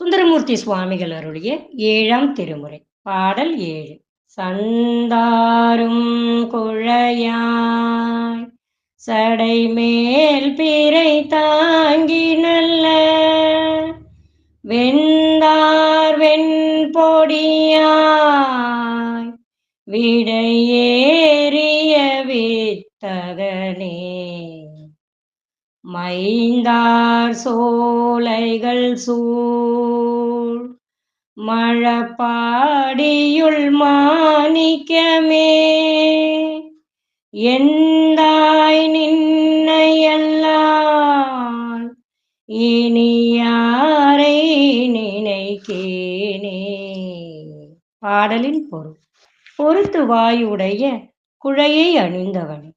சுந்தரமூர்த்தி சுவாமிகள் அருளிய ஏழாம் திருமுறை பாடல் ஏழு. சந்தாரும் குழையாய் சடை மேல் பிறை தாங்கி நல்ல வெந்தார் வெண்பொடியாய் விடையேறிய வித்தகனே. மைந்தார் சோலைகள் சூழ். மழப்பாடியுள் மாணிக்கமே. எந்தாய் நின்னையல்லால் இனி யாரை நினைக்கேனே. பாடலின் பொருள். பொறுத்து வாயுடைய குழையை அணிந்தவனே.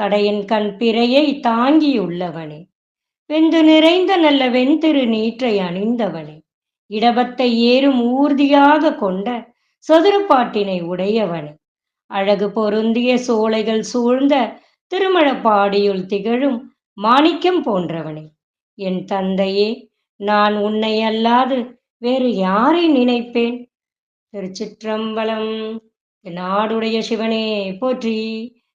சடையின் கண் பிறையை தாங்கியுள்ளவனே. வெந்து நிறைந்த நல்ல வெண்திரு நீற்றை அணிந்தவனே. இடபத்தை ஏறும் ஊர்தியாக கொண்ட சதுரப்பாட்டினை உடையவனே. அழகு பொருந்திய சோலைகள் சூழ்ந்த திருமழப்பாடியுள் திகழும் மாணிக்கம் போன்றவனே. என் தந்தையே நான் உன்னை அல்லாது வேறு யாரை நினைப்பேன்? திருச்சிற்றம்பலம் நாடுடைய சிவனே போற்றி.